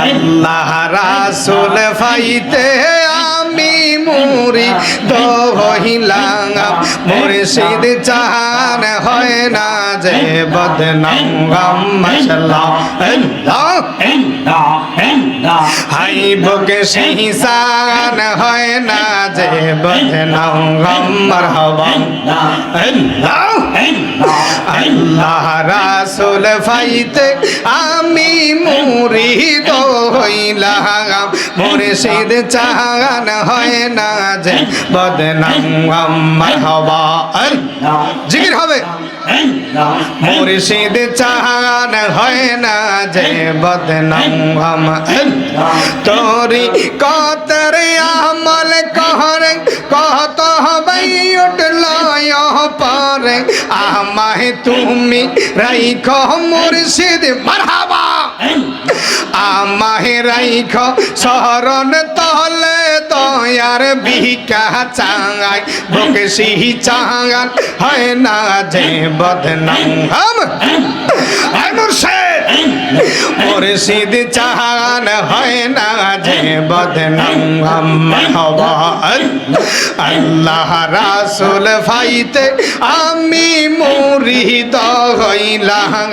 আল্লাহ রাসুল ফাইতে আমি মুরি দহিলাম মুর্শিদ চাহান হয় না যে বদনাম মশলা হাই বুকে সিসান হয় না যে বদনাম মরহবা। আল্লাহ রাসুল ফাইতে আমি মুরিদ হইলাম। মুর্শিদ চাহান হয় না যে বদনাম মারহাবা জিকির হবে। মুর্শিদ চাহান হয় না যে বদনাম তোরি কতর আমল কহরে, কত হবে উঠল পরে। আমায় তুমি রাইখ মুর্শিদ, মারহাবা। আমায় রাইখ শরণ তলে দয়ার বিকা চাঙ্গাই বুকে সিহি চাঙ্গান হয় না যে বদনাম। মুর্শিদ চাহান হয় না যে বদনাম হাম হবা আল্লাহ রাসুল ফাইতে আমি মুরিদ হইলাম।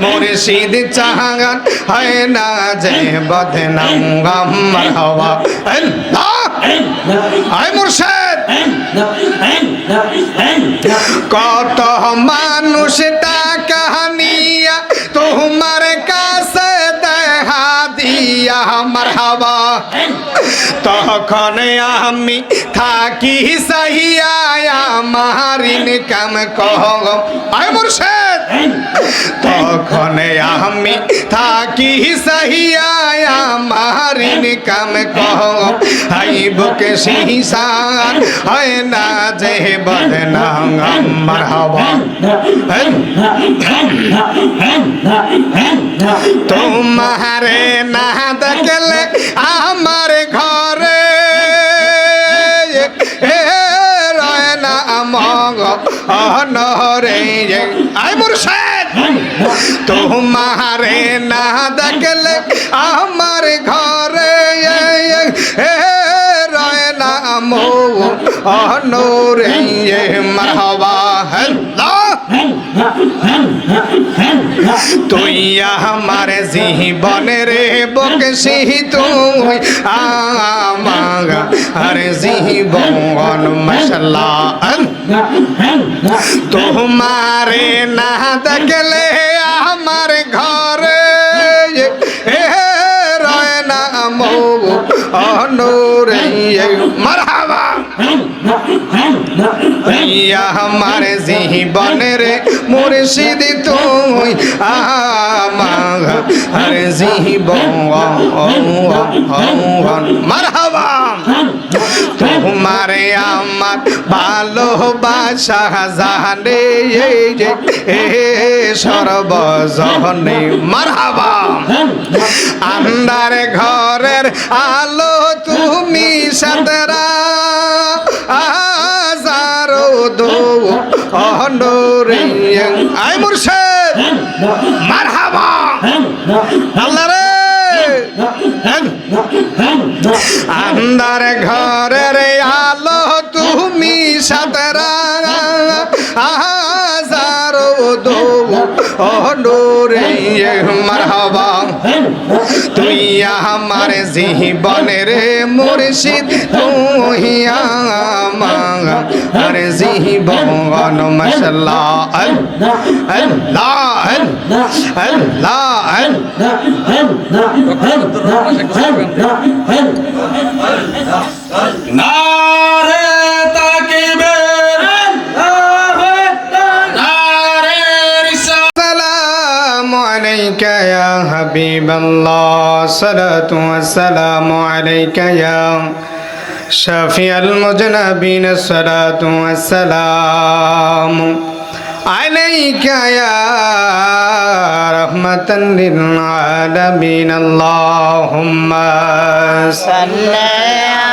মুর্শিদ চাহান হয় না যে বদনাম হাম হবা আল্লাহ! আয় মুর্শিদ! কত মানুষ তখন আমি থাকি সহিয়া আমার ইনকাম কহ আয় মুর্শিদ তখন আমি থাকি সহিয়া আমার ইনকাম কহ হাই বুকে সিহিসান হয় না যে বদনাম আমার হাওয়া তোমারে না দেখলে আমার ঘরে অনরে আয় মুর্শিদ! তোমারে না দেখলে আমার ঘরে রয় না মো অনরে মারহাবা। আল্লাহ তুই আমার জীবনের বকশি তুই আমার আর জীবন মশলা তোমারে না দেখলে আমার ঘরে রয় না মো অনুরে মারহাবা। আমার জীবনের মুর্শিদ তুই, আমার জীবন, মারহাবা। তোমারে আমার ভালোবাসা জানে, এই যে সর্বজনে মারহাবা। আন্দার ঘরের আলো তুমি সাতরা আন্দার ঘরের আলো তুমি সাতরা আজারো দো অনরে মারহাবা তুই আমার জীবনের মুর্শিদ তুই আমার জীবন মশলা আল্লাহ আল্লাহ নারে حبيب الله صلاة والسلام عليك يا شفيع المذنبين الصلاة والسلام عليك يا رحمة للعالمين. اللهم صل صل على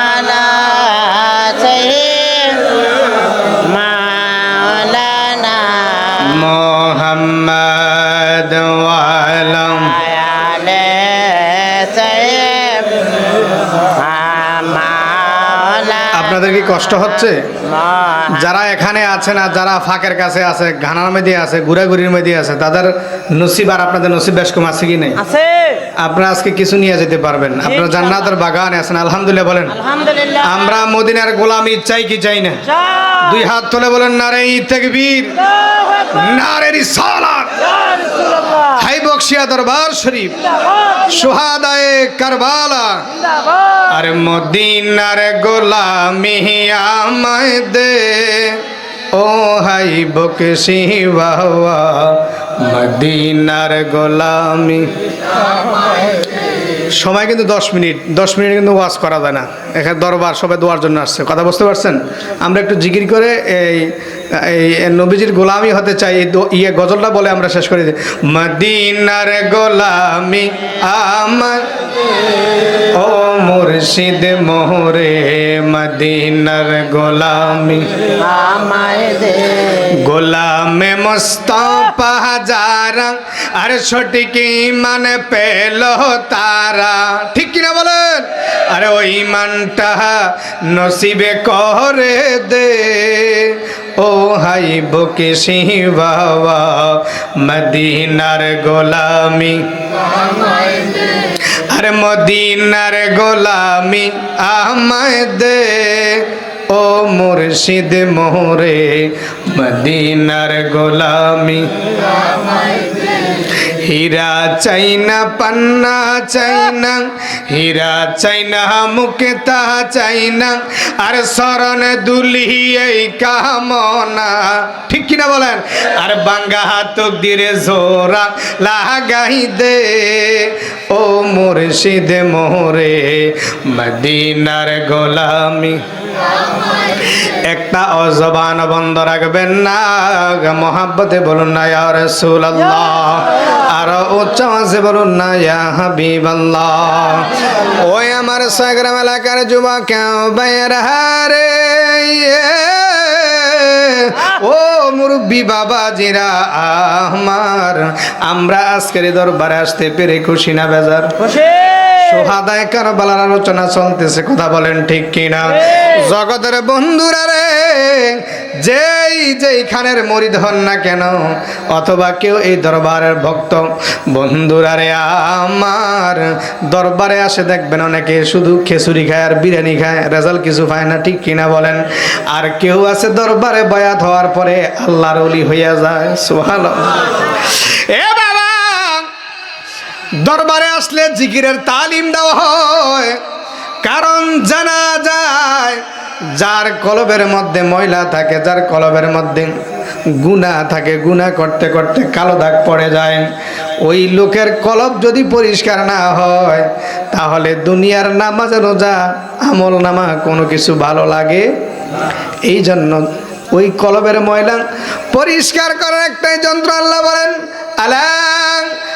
আপনাদের কি কষ্ট হচ্ছে? যারা এখানে আছেন আর যারা ফাঁকের কাছে আছে ঘানার মধ্যে আছে ঘুরাঘুরির মধ্যে আছে তাদের নসিব আর আপনাদের নসিব বেশ কম আছে কি নেই? আছে। আপনারা আজকে কিছু নিয়ে যেতে পারবেন। আপনারা জান্নাতের বাগানে আছেন আলহামদুলিল্লাহ বলেন। আলহামদুলিল্লাহ। আমরা মদিনার গোলামি চাই কি চাই না? দুই হাত তুলে বলেন নারে তেকবীর নারে রিসালাত। হাই বক্সিয়া দরবার শরীফ। সুহাদায়ে কারবালা। আরে মদিনার গোলামি আমায় দে ও হাই বকশি বাবা মদিনার গোলামি। সময় কিন্তু দশ মিনিট দশ মিনিট কিন্তু ওয়াজ করা যায় না। এখানে দরবার সবাই দোয়ার জন্য আসছে। কথা বুঝতে পারছেন? আমরা একটু জিকির করে এই এই নবীজির গোলামি হতে চাই ইয়ে গজলটা বলে আমরা শেষ করে দিই। মদিনার গোলামি আমার ও মুর্শিদ মোহরে মদিনার গোলামি গোলামে মোস্তফা যারা আর সঠিক মানে পেল তারা। ঠিক কিনা বলেন? আরে ওই ইমানটা নসিবে করে দে। ও হাই বকে বাবা, মদিনার গোলামি। আরে মদিনার গোলামি আমায় দে। ও মুর্শিদ মোরে মদিনার গোলামি। হীরা চাইনা, পান্না চাইনা, হীরা চাইনা, মুক্তা চাইনা, আর শরণ দুলি এই কামনা। ঠিক কিনা বলেন? আর বাঙ্গা হাত দিয়ে জোরা লাগাই দে। ও মুর্শিদ মোহরে, মদিনার গোলামি। একটা অজবান বন্ধ রাখবেন না, মহাব্বতে বলুন না, ইয়া রাসূলুল্লাহ। আর উচ্চ আওয়াজে বলুন না, ইয়া হাবিবাল্লাহ। ওই আমার সাগরাম এলাকার যুবক বাইর হারে ও মুরব্বী বাবা জিরা আমার আমরা আজকের দরবারে আসতে পেরে খুশি না, বেজার? খুশি? সোহাদায় কারবালার আলোচনা চলতেছে কথা বলেন ঠিক কিনা? জগতের বন্ধুরা রে যেই যেইখানের মরিদ হন না কেন অথবা কেউ এই দরবারের ভক্ত বন্ধুরা রে আমার দরবারে আসে দেখবেন অনেকে শুধু খেসুরি খায় আর বিরিয়ানি খায় রেজাল্ট কিছু পায় না ঠিক কিনা বলেন? আর কেউ আছে দরবারে বয়াত হওয়ার পরে আল্লাহর অলি হইয়া যায় সোহাল এ বাবা দরবারে আসলে জিকিরের তালিম দেওয়া হয়। কারণ জানা যায়, যার কলবের মধ্যে ময়লা থাকে, যার কলবের মধ্যে গুণা থাকে, গুণা করতে করতে কালো দাগ পড়ে যায়। ওই লোকের কলব যদি পরিষ্কার না হয়, তাহলে দুনিয়ার নামাজ রোজা, আমল নামা কোনো কিছু ভালো লাগে? এই জন্য ওই কলবের ময়লা পরিষ্কার করার একটাই যন্ত্র আল্লাহ বলেন, আলা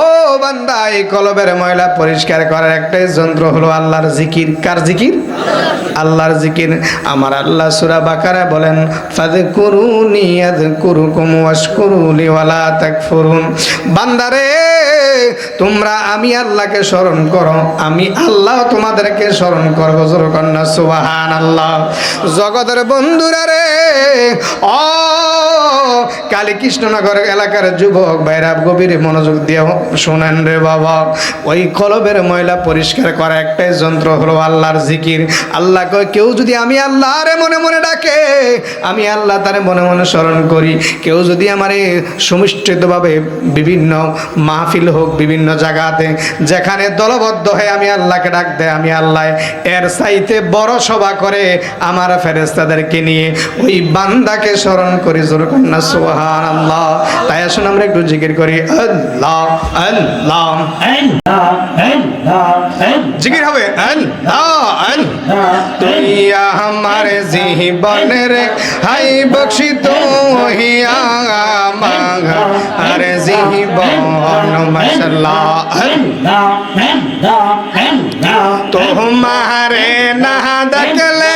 ও বান্দা, এই কলবের ময়লা পরিষ্কার করার একটাই যন্ত্র হলো আল্লাহর জিকির। কার জিকির? আল্লাহর জিকির। আমার আল্লাহ সূরা বাকারা বলেন, ফাযকুরুনি আযকুরুকুম ওয়াশকুরুলি ওয়ালা তাকফুরুন। বান্দারে তোমরা আমি আল্লাহকে স্মরণ করো, আমি আল্লাহ তোমাদেরকে স্মরণ করব জোর কন্যা সুবাহান আল্লাহ জগতের বন্ধুরা রে, ও কালী কৃষ্ণনগর এলাকার যুবক ভাইরা, গভীর মনোযোগ দিয়ে শোনেন রে বাবা। ওই কলবের ময়লা পরিষ্কার করা একটাই যন্ত্র হলো আল্লাহর জিকির। আল্লাহ কয় কেউ যদি আমি আল্লাহরে মনে মনে ডাকে, আমি আল্লাহ তারে মনে মনে স্মরণ করি। কেউ যদি আমার এই সুমিষ্টিতভাবে বিভিন্ন মাহফিল হোক, বিভিন্ন জায়গাতে, যেখানে দলবদ্ধ হয়ে আমি আল্লাহকে ডাক দেয়, আমি আল্লাহ এর সাইতে বড় সভা করে আমার ফেরেস্তাদেরকে নিয়ে ওই বান্দাকে স্মরণ করি। জোর কন্যা সোহান আল্লাহ তাই আসুন আমরা একটু জিকির করি। আল্লাহ আল্লাহ জিকির হবে আল্লাহ আল্লাহ তুই আমার জীবনের হাই বক্সি তো হিয়া মাঙ্গা আরে জীবন মশলা তোমারে না দেখলে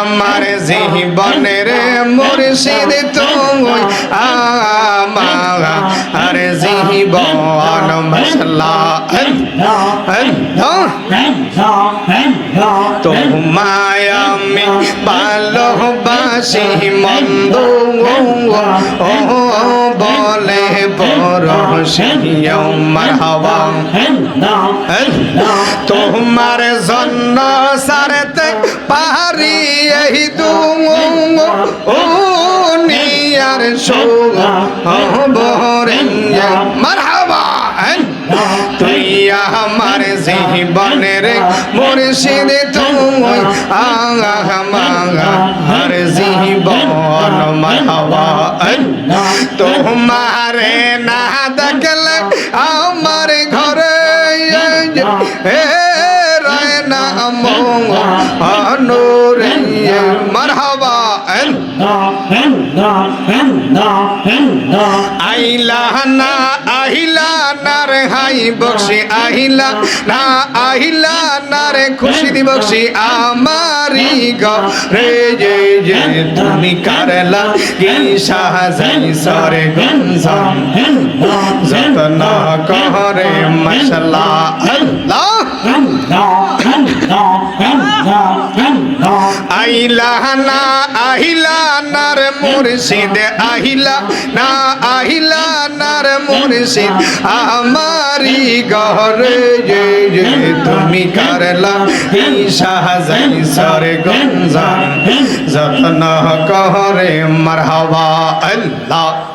আমার জীবনের মুর্শিদ তুই আমার জীবন মশলা। তোমায় আমি ভালোবাসি মন্দ ও বলে পরশিও মারহাবা তোমার জন্য এই দু নিয়ার সো বরে মারহাবা তুই আমার জীবনের মুর্শিদ, তুই আমার জীবন মারহাবা তোমারে না আইলা না আহিলা না রে হাই বক্সি আহিলা না আহিলা না রে খুশি দি বক্সি আমারি গ। রে যে যে তুমি কারলা কি সাহাযাই সরে গঞ্জন যতন করে মশলা আল্লাহ আইলা না, আহিলা নার মুর্শিদ, আহিলা না, আহিলা নার মুর্শিদ। আমারি ঘর যে যে তুমি করলা সাহাযাই সরে গঞ্জা যতন কহরে মারহাবা আল্লাহ।